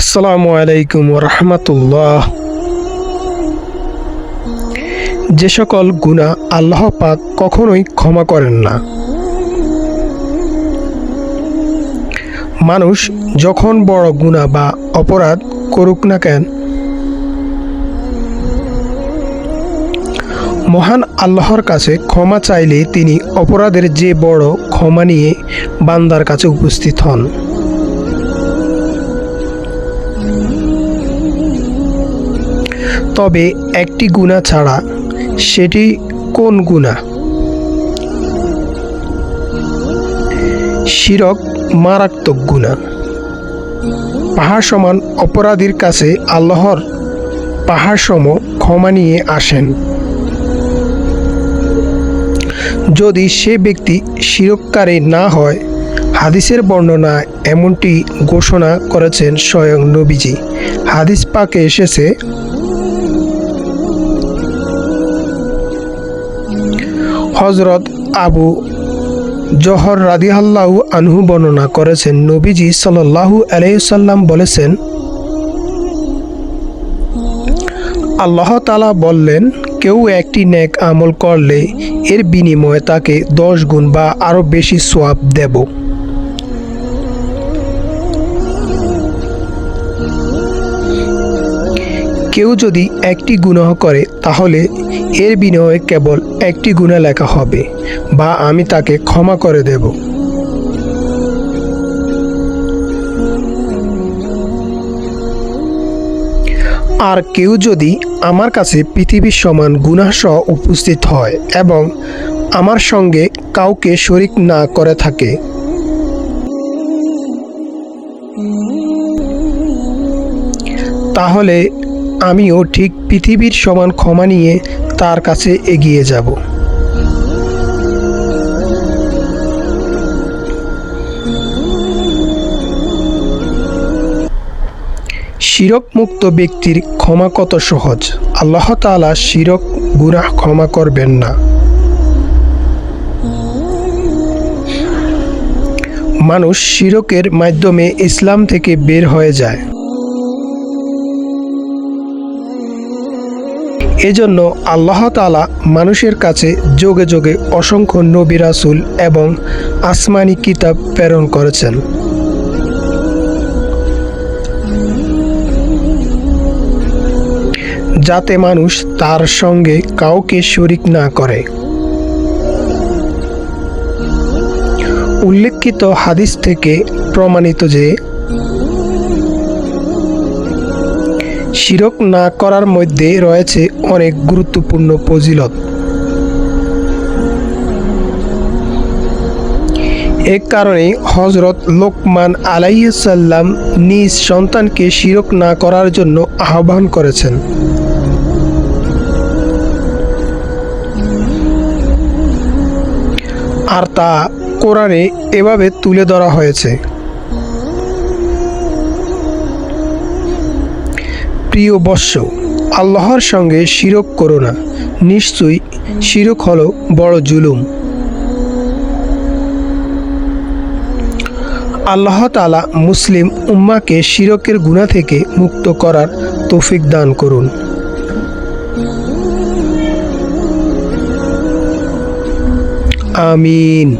আসসালামু আলাইকুম রহমতুল্লাহ যে সকল গুণা আল্লাহ পাক কখনোই ক্ষমা করেন না। মানুষ যখন বড় গুণা বা অপরাধ করুক না কেন, মহান আল্লাহর কাছে ক্ষমা চাইলে তিনি অপরাধের যে বড় ক্ষমা নিয়ে বান্দার কাছে উপস্থিত হন। তবে একটি গুণা ছাড়া সেটি কোন গুণা? শিরক মারাত্মক গুণা। পাহাড় সমান অপরাধীর কাছে আল্লাহর পাহাড় সম ক্ষমা নিয়ে আসেন। যদি সে ব্যক্তি শিরককারী না হয়, হাদিসের বর্ণনা এমনটি ঘোষণা করেছেন স্বয়ং নবীজি। হাদিস পাকে এসেছে হজরত আবু জহর রাদিহাল্লাহু আনহু বর্ণনা করেছেন। নবীজি সাল্লাল্লাহু আলাইসাল্লাম বলেছেন, আল্লাহ তালা বললেন, কেউ একটি নেক আমল করলে এর বিনিময়ে তাকে দশ গুণ বা আরও বেশি সোয়াব দেব। কেউ যদি একটি গুনাহ করে, তাহলে এর বিনিময়ে কেবল একটি গুণা লেখা হবে, বা আমি তাকে ক্ষমা করে দেব। আর কেউ যদি আমার কাছে পৃথিবীর সমান গুনাসহ উপস্থিত হয় এবং আমার সঙ্গে কাউকে শরিক না করে থাকে, তাহলে আমিও ঠিক পৃথিবীর সমান ক্ষমা নিয়ে তার কাছে এগিয়ে যাব। শিরক মুক্ত ব্যক্তির ক্ষমা কত সহজ? আল্লাহ তাআলা শিরক গুনাহ ক্ষমা করবেন না। মানুষ শিরকের মাধ্যমে ইসলাম থেকে বের হয়ে যায়। এজন্য আল্লাহ তালা মানুষের কাছে যোগে যোগে অসংখ্য নবী রাসুল এবং আসমানি কিতাব প্রেরণ করেছেন। যাতে মানুষ তার সঙ্গে কাউকে শরিক না করে। উল্লেখিত হাদিস থেকে প্রমাণিত যে শিরক না করার মধ্যে রয়েছে অনেক গুরুত্বপূর্ণ ফজিলত। এ কারণে হজরত লোকমান আলাইসাল্লাম নিজ সন্তানকে শিরক না করার জন্য আহ্বান করেছেন। আর তা কোরআনে এভাবে তুলে ধরা হয়েছে। প্রিয় বৎস, আল্লাহর সঙ্গে শিরক করো না। নিশ্চয়ই শিরক হলো বড় জুলুম। আল্লাহ তালা মুসলিম উম্মাকে শিরকের গুণা থেকে মুক্ত করার তৌফিক দান করুন। আমিন।